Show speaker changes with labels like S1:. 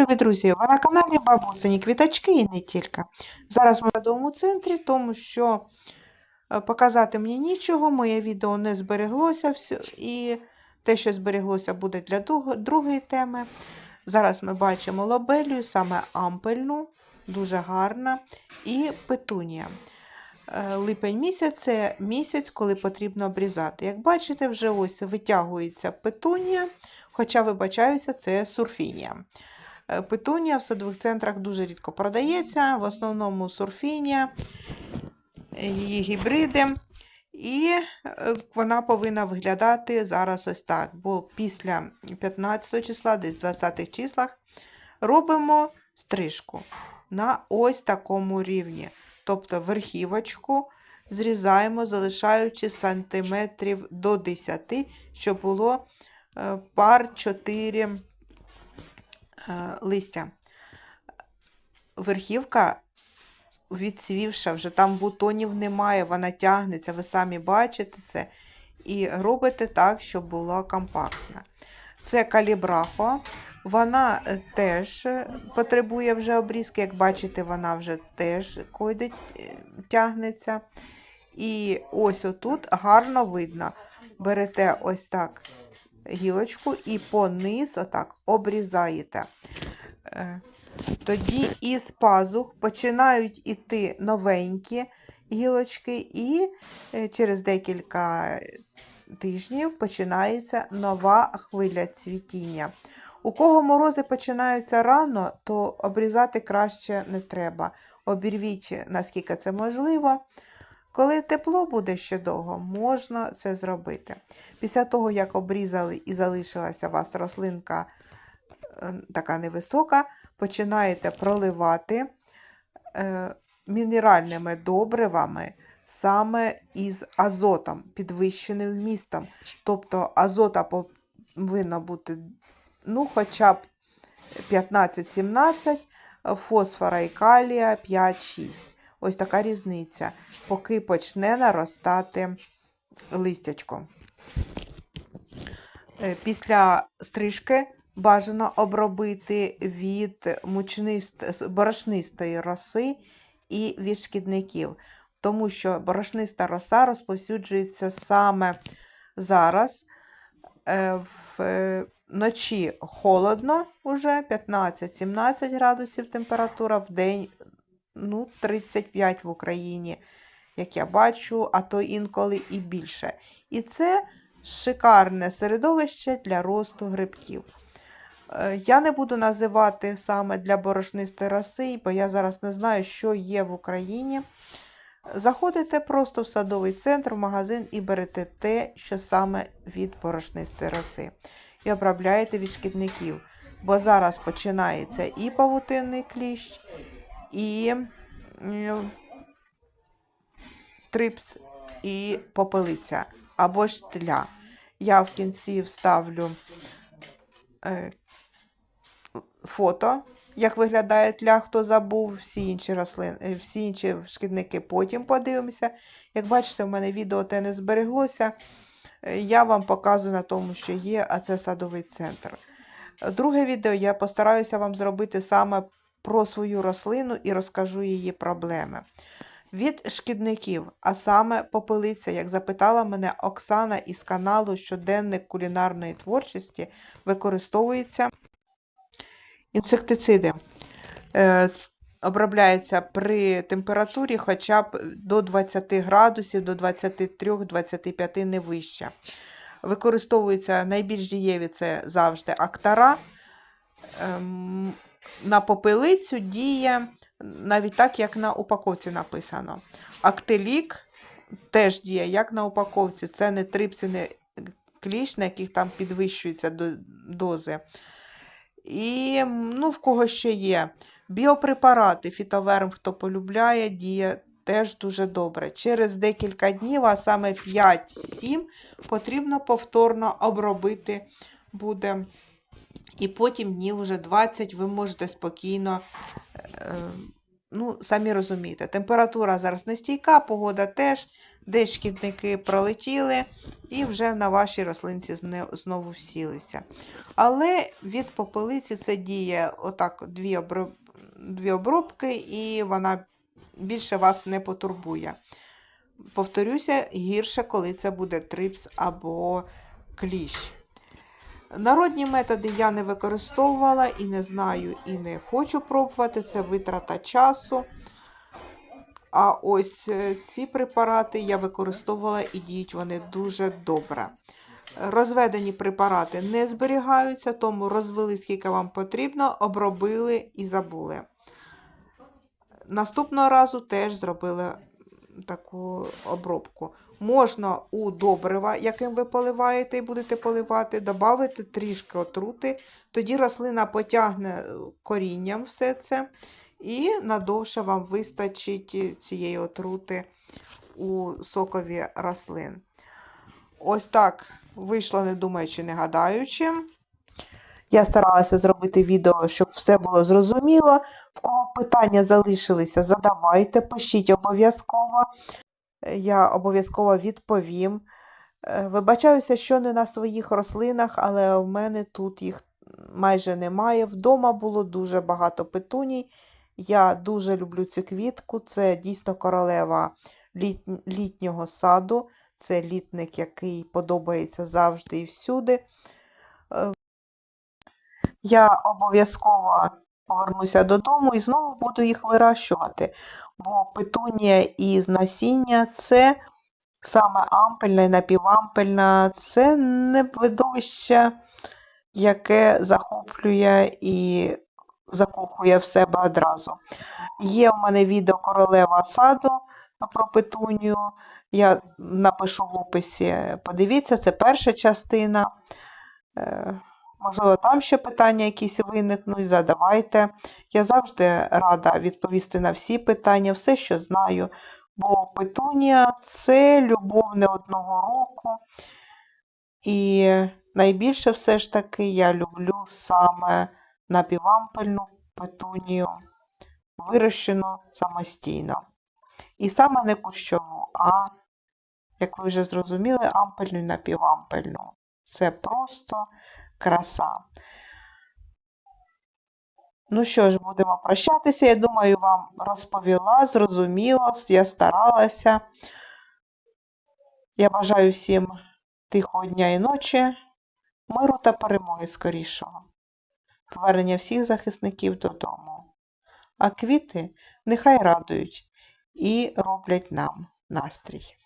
S1: любі друзі! Ви на каналі Бабусині Квіточки і не тільки. Зараз ми в садовому центрі, тому що е, показати мені нічого, моє відео не збереглося, і те, що збереглося, буде для другої теми. Зараз ми бачимо лобелію, саме ампельну, дуже гарна, і петунія. Е, Липень місяць це місяць, коли потрібно обрізати. Як бачите, вже ось витягується петунія, хоча, вибачаюся, це сурфінія. Е, Петунія в садових центрах дуже рідко продається, в основному сурфінія, е, її гібриди. І е, вона повинна виглядати зараз ось так, бо після 15 числа, десь в 20 числах, робимо стрижку на ось такому рівні. Тобто верхівочку зрізаємо, залишаючи сантиметрів до 10, щоб було пар 4 е, листя. Верхівка відцвівша, вже там бутонів немає, вона тягнеться, ви самі бачите це. І робите так, щоб було компактно. Це калібрахо. Вона е, теж е, потребує вже обрізки, як бачите, вона вже теж койде е, тягнеться. І ось отут гарно видно. Берете ось так гілочку і пониз отак обрізаєте. Е, Тоді із пазух починають іти новенькі гілочки, і е, через декілька тижнів починається нова хвиля цвітіння. У кого морози починаються рано, то обрізати краще не треба. Обірвіть, наскільки це можливо. Коли тепло буде ще довго, можна це зробити. Після того, як обрізали і залишилася у вас рослинка е, така невисока, починаєте проливати е, мінеральними добривами саме із азотом, підвищеним вмістом. Тобто азота повинно бути ну, хоча б 15-17, фосфора і калія 5-6. Ось така різниця, поки почне наростати листячко. Е, Після стрижки бажано обробити від мучнист... борошнистої роси і від шкідників, тому що борошниста роса розповсюджується саме зараз. Е, Вночі холодно, уже 15-17 градусів температура, в день ну, 35 в Україні, як я бачу, а то інколи і більше. І це шикарне середовище для росту грибків. Е, Я не буду називати саме для борошнистої роси, бо я зараз не знаю, що є в Україні. Заходите просто в садовий центр, в магазин і берете те, що саме від борошнистої роси. І обробляєте від шкідників. Бо зараз починається і павутинний кліщ, і е, трипс, і попелиця або ж тля. Я в кінці вставлю е, фото, як виглядає тля, хто забув, всі інші рослини, е, всі інші шкідники потім подивимося. Як бачите, в мене відео те не збереглося. Я вам показую на тому, що є, а це садовий центр. Друге відео я постараюся вам зробити саме про свою рослину і розкажу її проблеми. Від шкідників, а саме попелиця, як запитала мене Оксана із каналу Щоденник кулінарної творчості, використовується інсектициди. Е, Обробляється при температурі хоча б до 20 градусів, до 23-25 не вище. Використовуються найбільш дієві це завжди актара. На попелицю діє навіть так, як на упаковці написано. Актелік теж діє, як на упаковці. Це не трипси, не кліщ, на яких там підвищуються дози. І ну, в кого ще є. Біопрепарати, фітоверм, хто полюбляє, діє теж дуже добре. Через декілька днів, а саме 5-7, потрібно повторно обробити буде. І потім днів вже 20 ви можете спокійно е, ну, самі розумієте, температура зараз нестійка, погода теж, десь шкідники пролетіли і вже на вашій рослинці знову всілися. Але від попелиці це діє отак дві, оброб... дві обробки, і вона більше вас не потурбує. Повторюся, гірше, коли це буде трипс або кліщ. Народні методи я не використовувала і не знаю, і не хочу пробувати. Це витрата часу. А ось е, ці препарати я використовувала і діють вони дуже добре. Розведені препарати не зберігаються, тому розвели скільки вам потрібно, обробили і забули. Наступного разу теж зробили таку обробку. Можна у добрива, яким ви поливаєте і будете поливати, додати трішки отрути, тоді рослина потягне е, корінням все це, і надовше вам вистачить цієї отрути у сокові рослин. Ось так вийшло, не думаючи, не гадаючи. Я старалася зробити відео, щоб все було зрозуміло. В кого питання залишилися, задавайте, пишіть обов'язково. Е, Я обов'язково відповім. Е, Вибачаюся, що не на своїх рослинах, але в мене тут їх майже немає. Вдома було дуже багато петуній. Я дуже люблю цю квітку. Це дійсно королева літ- літнього саду. Це літник, який подобається завжди і всюди. Е, Я обов'язково повернуся додому і знову буду їх вирощувати. Бо петунія із насіння це саме ампельна і напівампельна, це не видовище, яке захоплює і закохує в себе одразу. Є в мене відео королева саду про петунію. Я напишу в описі. Подивіться, це перша частина. Можливо, там ще питання якісь виникнуть, задавайте. Я завжди рада відповісти на всі питання, все, що знаю. Бо петунія це любов не одного року. І найбільше все ж таки я люблю саме напівампельну петунію, вирощену самостійно. І саме не кущову, а, як ви вже зрозуміли, ампельну і напівампельну. Це просто краса. Ну що ж, будемо прощатися. Я думаю, вам розповіла, зрозуміло, я старалася. Я бажаю всім тихого дня і ночі, миру та перемоги скорішого, повернення всіх захисників додому. А квіти нехай радують і роблять нам настрій.